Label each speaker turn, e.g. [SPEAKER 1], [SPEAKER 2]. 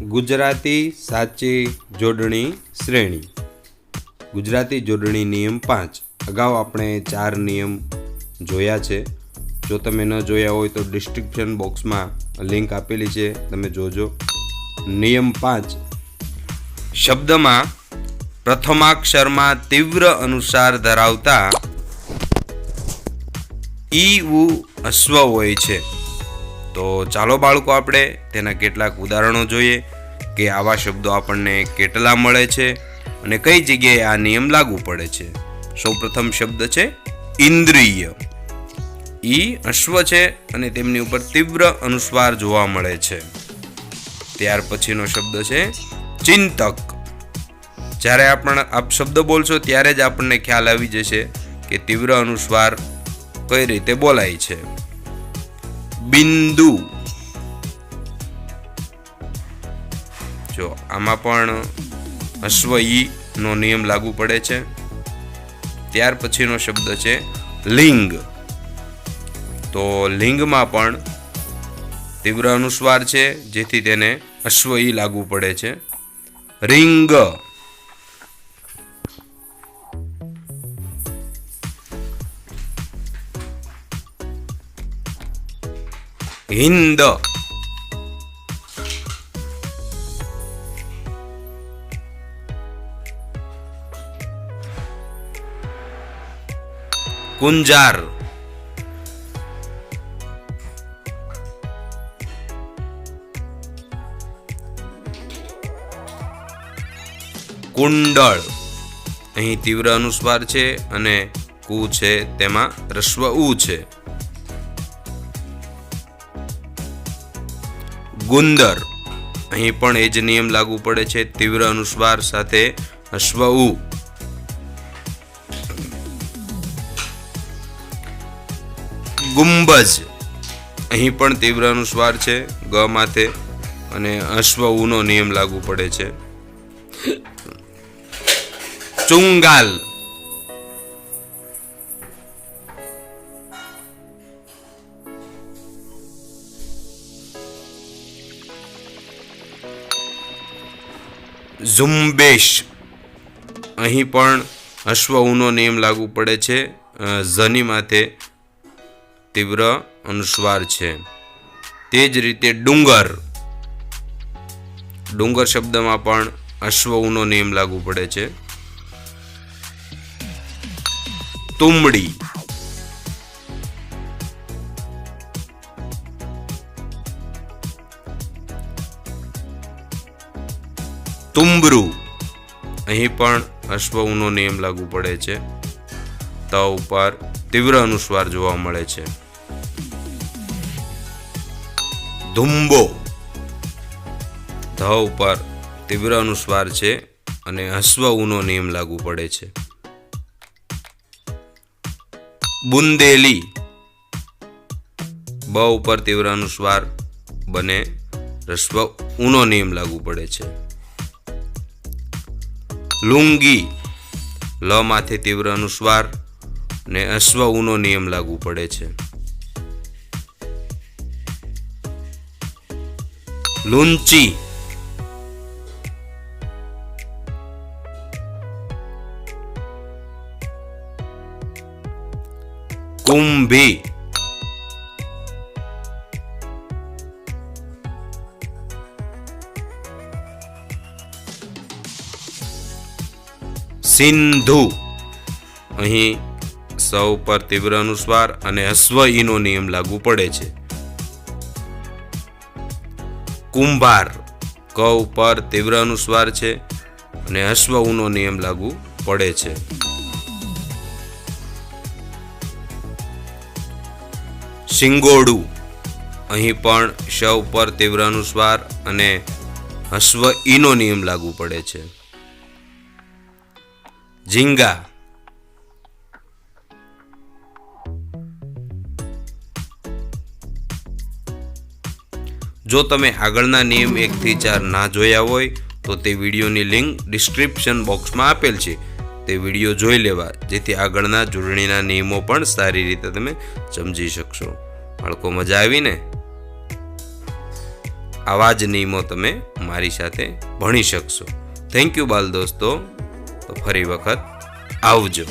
[SPEAKER 1] ગુજરાતી સાચી જોડણી શ્રેણી. ગુજરાતી જોડણી નિયમ પાંચ. અગાઉ આપણે ચાર નિયમ જોયા છે. જો તમે ન જોયા હોય તો ડિસ્ક્રિપ્શન બોક્સમાં લિંક આપેલી છે. તમે જોજો. નિયમ પાંચ. શબ્દમાં પ્રથમાક્ષરમાં તીવ્ર અનુસાર ધરાવતા ઈ, ઉ, અશ્વ હોય છે. તો ચાલો બાળકો આપણે તેના કેટલાક ઉદાહરણો જોઈએ કે આવા શબ્દો આપણને કેટલા મળે છે અને કઈ જગ્યાએ આ નિયમ લાગુ પડે છે. સૌપ્રથમ શબ્દ છે ઇન્દ્રિય. ઈ અશ્વ છે અને તેમની ઉપર તીવ્ર અનુસ્વાર જોવા મળે છે. ત્યાર પછીનો શબ્દ છે ચિંતક. જ્યારે આપણે આપ શબ્દ બોલશો ત્યારે જ આપણને ખ્યાલ આવી જશે કે તીવ્ર અનુસ્વાર કઈ રીતે બોલાય છે. બિંદુ. જો, આમાં પણ ઈ નો નિયમ લાગુ પડે છે. ત્યાર પછીનો શબ્દ છે લિંગ. તો લિંગમાં પણ તીવ્ર અનુસ્વાર છે, જેથી તેને અશ્વ લાગુ પડે છે. રિંગ. હિન્દ. કુંજાર કુંડળ. અહીં તીવ્ર અનુસ્વાર છે અને કુ છે તેમાં રસ્વ ઉ છે. ગુંદર. અહીં પણ એ જ નિયમ લાગુ પડે છે, તીવ્ર અનુસ્વાર સાથે અશ્વ ઉ ગુંબજ. અહીં પણ તીવ્ર અનુસ્વાર છે, ગ માથે, અને અશ્વ ઉનો નિયમ લાગુ પડે છે. ચુંગાલ. ઝુંબેશ. અહીં પણ અશ્વ ઉનો નિયમ લાગુ પડે છે. ઝની માથે તીવ્ર અનુસ્વાર છે. તે જ રીતે ડુંગર. ડુંગર શબ્દમાં પણ અશ્વ ઉનો નિયમ લાગુ પડે છે. તુંબડી. તુંબરું. અહીં પણ અશ્વ ઉનો નિયમ લાગુ પડે છે. ત ઉપર તીવ્ર અનુસ્વાર જોવા મળે છે. ધુંબો. ધ ઉપર તીવ્ર અનુસ્વાર છે અને હસ્વ ઉનો નિયમ લાગુ પડે છે. બુંદેલી. બ ઉપર તીવ્ર અનુસ્વાર બને રસ્વ ઉનો નિયમ લાગુ પડે છે. લુંગી. લ માથે તીવ્ર અનુસ્વાર ને અશ્વ ઉનો નિયમ લાગુ પડે છે. લુંચી. કુંભી. સિંધુ. અહીં સૌ પર તીવ્ર અનુસ્વાર અને અશ્વ ઈનો નિયમ લાગુ પડે છે. કુંભાર, ક ઉપર તીવ્ર અનુસ્વાર છે અને અશ્વ ઉનો નિયમ લાગુ પડે છે. શિંગોડું, અહીં પણ શ ઉપર તીવ્ર અનુસ્વાર અને અશ્વ ઈનો નિયમ લાગુ પડે છે. ઝીંગા જો તમે આગળના નિયમ એકથી ચાર ના જોયા હોય, તો તે વિડીયોની લિંક ડિસ્ક્રિપ્શન બોક્સમાં આપેલ છે. તે વીડિયો જોઈ લેવા, જેથી આગળના જોડણીના નિયમો પણ સારી રીતે તમે સમજી શકશો. બાળકો મજા આવીને? આવા જ નિયમો તમે મારી સાથે ભણી શકશો. થેન્ક યુ બાલ દોસ્તો. તો ફરી વખત આવજો.